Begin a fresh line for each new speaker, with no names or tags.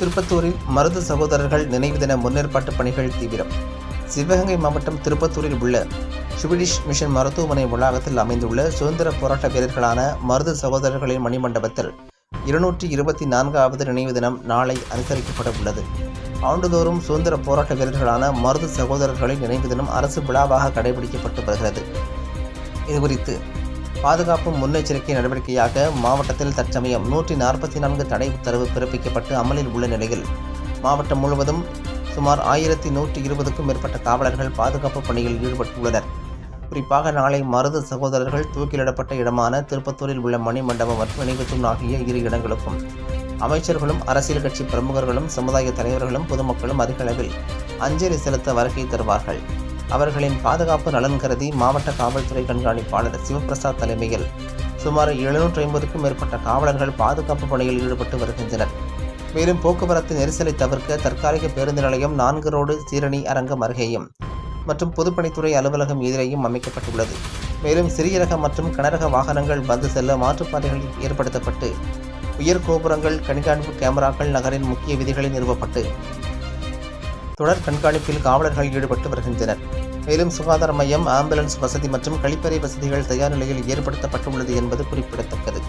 திருப்பத்தூரில் மருது சகோதரர்கள் நினைவு தின முன்னேற்பாட்டு பணிகள் தீவிரம். சிவகங்கை மாவட்டம் திருப்பத்தூரில் உள்ள சுவிடிஷ் மிஷன் மருத்துவமனை வளாகத்தில் அமைந்துள்ள சுதந்திர போராட்ட வீரர்களான மருது சகோதரர்களின் மணிமண்டபத்தில் இருநூற்றி இருபத்தி நான்காவது நினைவு தினம் நாளை அனுசரிக்கப்பட உள்ளது. ஆண்டுதோறும் சுதந்திர போராட்ட வீரர்களான மருது சகோதரர்களின் நினைவு தினம் அரசு விழாவாக கடைபிடிக்கப்பட்டு வருகிறது. இதுகுறித்து பாதுகாப்பு முன்னெச்சரிக்கை நடவடிக்கையாக மாவட்டத்தில் தற்சமயம் நூற்றி நாற்பத்தி நான்கு தடை உத்தரவு பிறப்பிக்கப்பட்டு அமலில் உள்ள நிலையில். மாவட்டம் முழுவதும் சுமார் ஆயிரத்தி நூற்றி இருபதுக்கும் மேற்பட்ட காவலர்கள் பாதுகாப்பு பணியில் ஈடுபட்டுள்ளனர். குறிப்பாக நாளை மருது சகோதரர்கள் தூக்கிலிடப்பட்ட இடமான திருப்பத்தூரில் உள்ள மணிமண்டபம் மற்றும் நினைவுத்தூண் ஆகிய இரு இடங்களுக்கும். அமைச்சர்களும் அரசியல் கட்சி பிரமுகர்களும் சமுதாய தலைவர்களும் பொதுமக்களும் அதிக அளவில் அஞ்சலி செலுத்த வருகை தருவார்கள். அவர்களின் பாதுகாப்பு நலன் கருதி மாவட்ட காவல்துறை கண்காணிப்பாளர் சிவபிரசாத் தலைமையில் சுமார் எழுநூற்றி ஐம்பதுக்கும் மேற்பட்ட காவலர்கள் பாதுகாப்பு பணியில் ஈடுபட்டு வருகின்றனர். மேலும் போக்குவரத்து நெரிசலை தவிர்க்க தற்காலிக பேருந்து நிலையம் நான்கு ரோடு சீரணி அரங்கம் அருகேயும் மற்றும் பொதுப்பணித்துறை அலுவலகம் எதிரேயும் அமைக்கப்பட்டுள்ளது. மேலும் சிறிய ரக மற்றும் கனரக வாகனங்கள் வந்து செல்ல மாற்றுப்பாதைகள் ஏற்படுத்தப்பட்டு உயர் கோபுரங்கள் கண்காணிப்பு கேமராக்கள் நகரின் முக்கிய விதிகளில் நிறுவப்பட்டு தொடர் கண்காணிப்பில் காவலர்கள் ஈடுபட்டு வருகின்றனர். மேலும் சுகாதார மையம் ஆம்புலன்ஸ் வசதி மற்றும் கழிப்பறை வசதிகள் தயார் நிலையில் ஏற்படுத்தப்பட்டுள்ளது என்பது குறிப்பிடத்தக்கது.